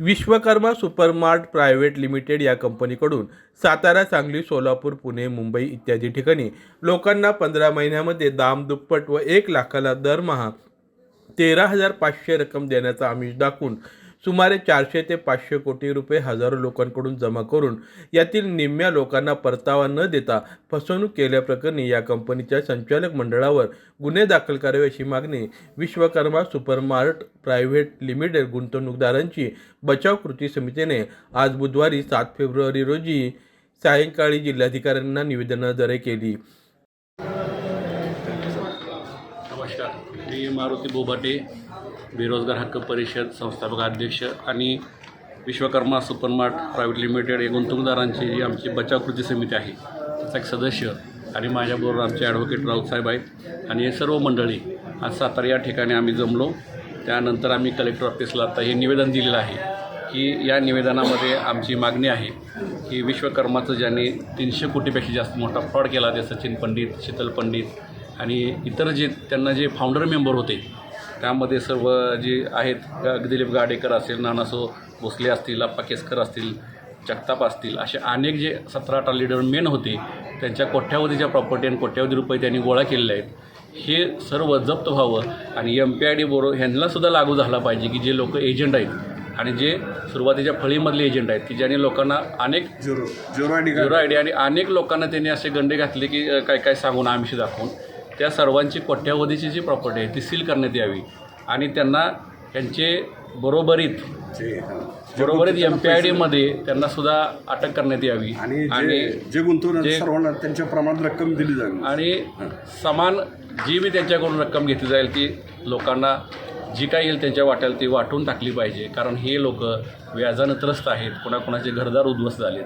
Vishwakarma supermart private limited या कंपनीकडून सातारा सांगली सोलापूर पुणे मुंबई इत्यादी ठिकाणी लोकांना पंधरा महिन्यामध्ये दाम दुप्पट व एक लाखाला दरमहा तेरा हजार पाचशे रक्कम देण्याचा आमिष दाखवून सुमारे चारशे ते पाचशे कोटी रुपये हजारो लोकांकडून जमा करून यातील निम्म्या लोकांना परतावा न देता फसवणूक केल्याप्रकरणी या कंपनीच्या संचालक मंडळावर गुन्हे दाखल करावे अशी मागणी विश्वकर्मा सुपरमार्ट प्रायव्हेट लिमिटेड गुंतवणूकदारांची बचाव कृती समितीने आज बुधवारी सात फेब्रुवारी रोजी सायंकाळी जिल्हाधिकाऱ्यांना निवेदनाद्वारे केली. मी मारुती बोभाटे बेरोजगार हक्क परिषद संस्थापक अध्यक्ष आणि विश्वकर्मा सुपरमार्ट प्रायव्हेट लिमिटेड या गुंतवणूकदारांची जी आमची बचाव कृती समिती आहे त्याचा एक सदस्य आणि माझ्याबरोबर आमचे ॲडव्होकेट राऊतसाहेब आहेत. आणि हे सर्व मंडळी आज सातारा या ठिकाणी आम्ही जमलो. त्यानंतर आम्ही कलेक्टर ऑफिसला आता हे निवेदन दिलेलं आहे की या निवेदनामध्ये आमची मागणी आहे की विश्वकर्माचं ज्यांनी तीनशे कोटीपेक्षा जास्त मोठा फ्रॉड केला ते सचिन पंडित शीतल पंडित आणि इतर जे त्यांना जे फाउंडर मेंबर होते त्यामध्ये सर्व जे आहेत ग- दिलीप गाडेकर असेल नानासो भोसले असतील अप्पा केसकर असतील जगताप असतील असे अनेक जे सतरा अठरा लीडर मेन होते त्यांच्या कोट्यावधीच्या प्रॉपर्टी आणि कोट्यावधी रुपये त्यांनी गोळा केलेले आहेत. हे सर्व जप्त व्हावं आणि एम पी आय डी बरोबर ह्यांनासुद्धा लागू झाला पाहिजे की जे लोक एजंट आहेत आणि जे सुरुवातीच्या फळीमधले एजंट आहेत की ज्यांनी लोकांना अनेक zero zero I D zero idea आणि अनेक लोकांना त्यांनी असे गंडे घातले की काय काय सांगून आमिष दाखवून. त्या सर्वांची कोट्यावधीची जी प्रॉपर्टी आहे ती सील करण्यात यावी. आणि त्यांना त्यांचे बरोबरीत बरोबरीत एम पी आय डीमध्ये त्यांना सुद्धा अटक करण्यात यावी. आणि जे गुंतवणूक त्यांच्या प्रमाणात रक्कम दिली जावी आणि समान जी बी त्यांच्याकडून रक्कम घेतली जाईल ती लोकांना जी काय येईल त्यांच्या वाट्याला ती वाटून टाकली पाहिजे. कारण हे लोक व्याजानं त्रस्त आहेत कोणाकोणाचे घरदार उद्ध्वस्त झालेत.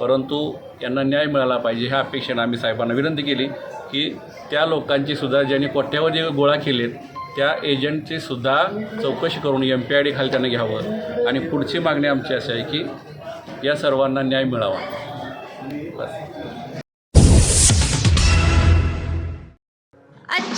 परंतु यांना न्याय मिळाला पाहिजे ह्या अपेक्षेनं आम्ही साहेबांना विनंती केली की त्या लोकांची सुद्धा ज्यांनी कोट्यावधी गोळा केलेत त्या एजंटची सुद्धा चौकशी करून एम पी आय डी खाली त्यांना घ्यावं. आणि पुढची मागणी आमची अशी आहे की या सर्वांना न्याय मिळावा.